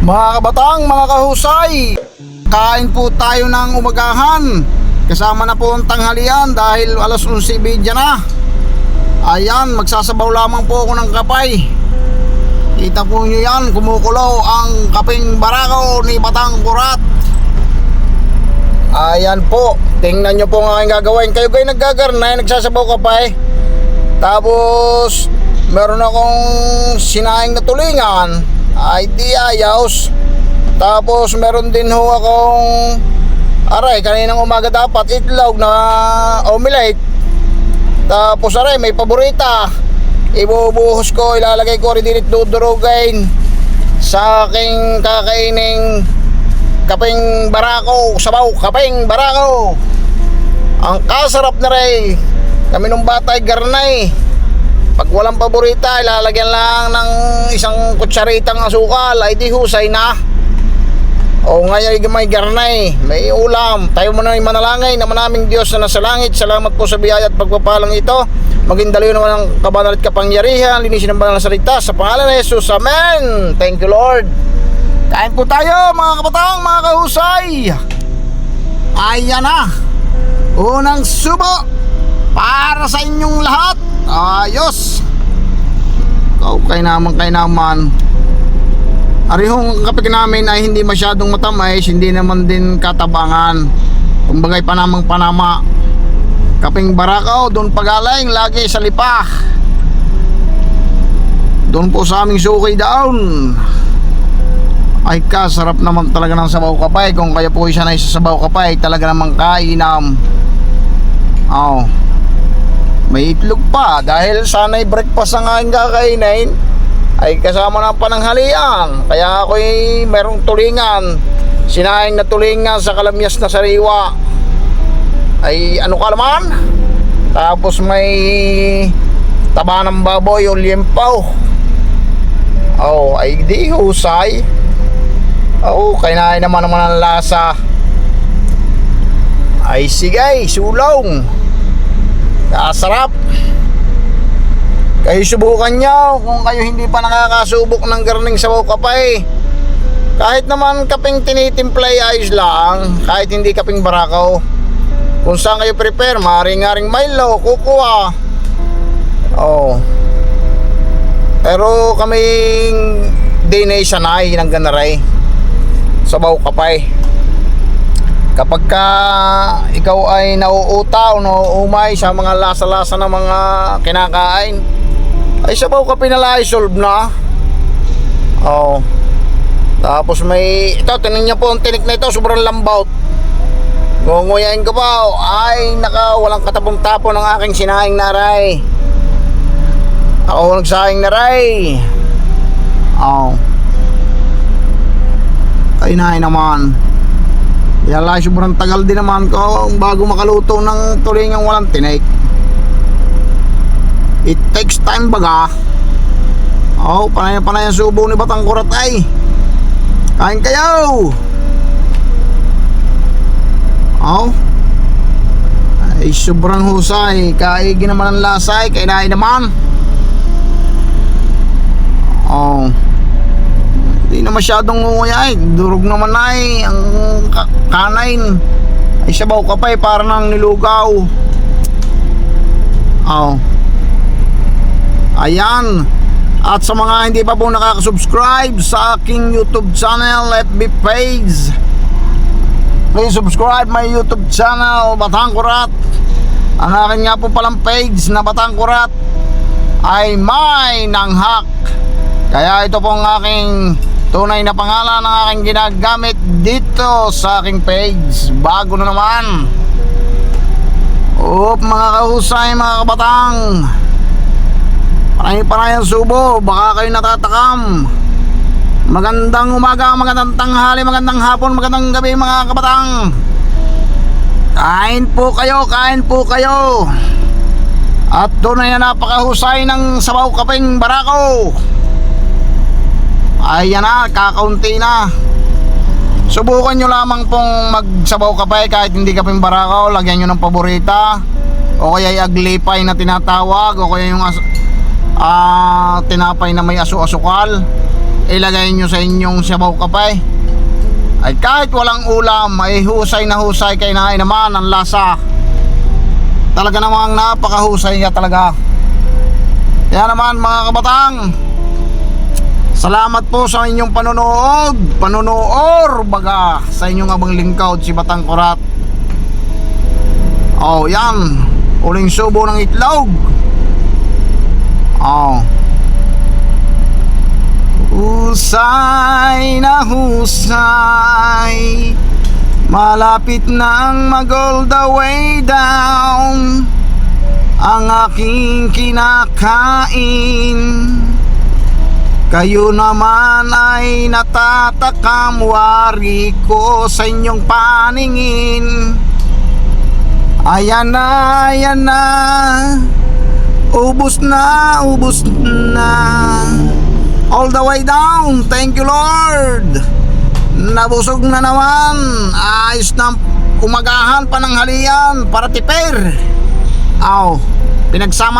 Mga kabatang, mga kahusay, kain po tayo ng umagahan. Kasama na po ang tanghalian dahil alas 11.30 na. Ayan, magsasabaw lamang po ako ng kapay. Kita po nyo yan, kumukulo ang kaping barako ni Batang Kurat. Ayan po, tingnan nyo po ang aking gagawin. Kayo kayo naggagarnay, nagsasabaw kapay. Tapos, meron akong sinaing na tulingan. Ay di ayos. Tapos, meron din ho akong aray, kaninang umaga dapat itlog na omelette. Tapos aray, may paborita. Ibubuhos ko, ilalagay ko rin dinit dudurugain sa aking kakaining kaping barako, sabaw, kaping barako. Ang kasarap na rin. Kami nung bata ay garnay. Pag walang paborita, ilalagyan lang ng isang kutsaritang asukal, ay di husay na. O ngayon may garnay, may ulam. Tayo muna ay manalangay na manaming Diyos na nasa langit. Salamat po sa biyaya at pagpapalang ito. Maging dalayo naman ang kabanal at kapangyarihan. Linisin ang banal na salita. Sa pangalan ni Jesus. Amen. Thank you Lord. Kain po tayo mga kabatang, mga kahusay. Ayan na. Unang subo para sa inyong lahat. Ayos. Okay naman, kay naman. Arihong kapag namin ay hindi masyadong matamis, hindi naman din katabangan. Kumbagay panamang panama. Kaping barakaw, doon pagaling, lagi sa lipah. Doon po sa aming suki down. Ay kasarap naman talaga ng sabaw kapay. Kung kayo po isa na isa sabaw kapay, talaga namang kainam. Oh. May itlog pa dahil sana'y breakfast ang aking kakainin ay kasama ng pananghalian. Kaya ako'y merong tulingan. Sinaing na tulingan sa kalamyas na sariwa. Ay ano ka naman? Tapos may taba ng baboy o limpaw. Oh, ay di husay. Oh, kainain naman naman ang lasa. Ay sige, sulong. Kasarap. Kayo subukan nyo kung kayo hindi pa nakakasubok ng garning sabaw kapay. Kahit naman kaping tinitimplay ayos lang, kahit hindi kaping barakaw. Kung saan kayo prepare, maring-aring Milo, kukuha. Oh. Pero kaming dinay sanay ng ganaray. Sabaw kapay. Kapag ka ikaw ay nauuta o nauumay sa mga lasa-lasa ng mga kinakain, ay sabaw ka pinalay solve na. Oh. Tapos may ito, tinan niyo po ang tinik na ito, sobrang lambaut. Ngunguyain ko pa, ay naka walang katapong-tapo ng aking sinaing naray. Ako nagsaing naray. Oh. Ay naay naman. Yala, sobrang tagal din naman ko bago makaluto ng tulingang walang tinik. It takes time baga. Oh, panay na panay ang subo ni Batang Kurat ay. Kain kayo! Oh. Ay, sobrang husay. Kaigi naman ang lasay. Kainain naman. Oh. Hindi na masyadong ngunguyay. Durog naman ay. Ang ka- kanain. Ay, sabaw ka pa eh. Para nang nilugaw. Oh. Ayan. At sa mga hindi pa po nakaka-subscribe sa aking YouTube channel, FB page, please subscribe my YouTube channel, Batang Kurat. Ang akin nga po palang page na Batang Kurat ay may nanghak. Kaya ito pong aking tunay na pangalan ng aking ginagamit dito sa aking page. Bago na naman. Oop mga kahusay, mga kabatang. Parang parang subo, baka kayo natatakam. Magandang umaga, magandang tanghali, magandang hapon, magandang gabi mga kabatang. Kain po kayo, kain po kayo. At doon na napakahusay ng sabaw kaping barako. Ayan na, kakaunti na. Subukan nyo lamang pong magsabaw kapay kahit hindi kaping barako. Lagyan nyo ng paborita. O kaya yung aglipay na tinatawag. O kaya yung ah, tinapay na may asu-asukal. ilagay nyo sa inyong sabaw kapay ay kahit walang ulam ay husay na husay kay naay naman ang lasa talaga namang napakahusay niya talaga kaya naman mga kabatang salamat po sa inyong panonood panonoor baga sa inyong abang lingkod si Batang Kurat. Oh yan. Uling subo ng itlog. Oh. Husay na husay. Malapit nang mag all the way down. Ang aking kinakain Kayo naman ay natatakam Wari ko sa inyong paningin Ayan na, ayan na Ubus na, ubus na all the way down. Thank you Lord. Nabusog na naman. Ayos na umagahan pananghalian para tipir. Aw, pinagsama na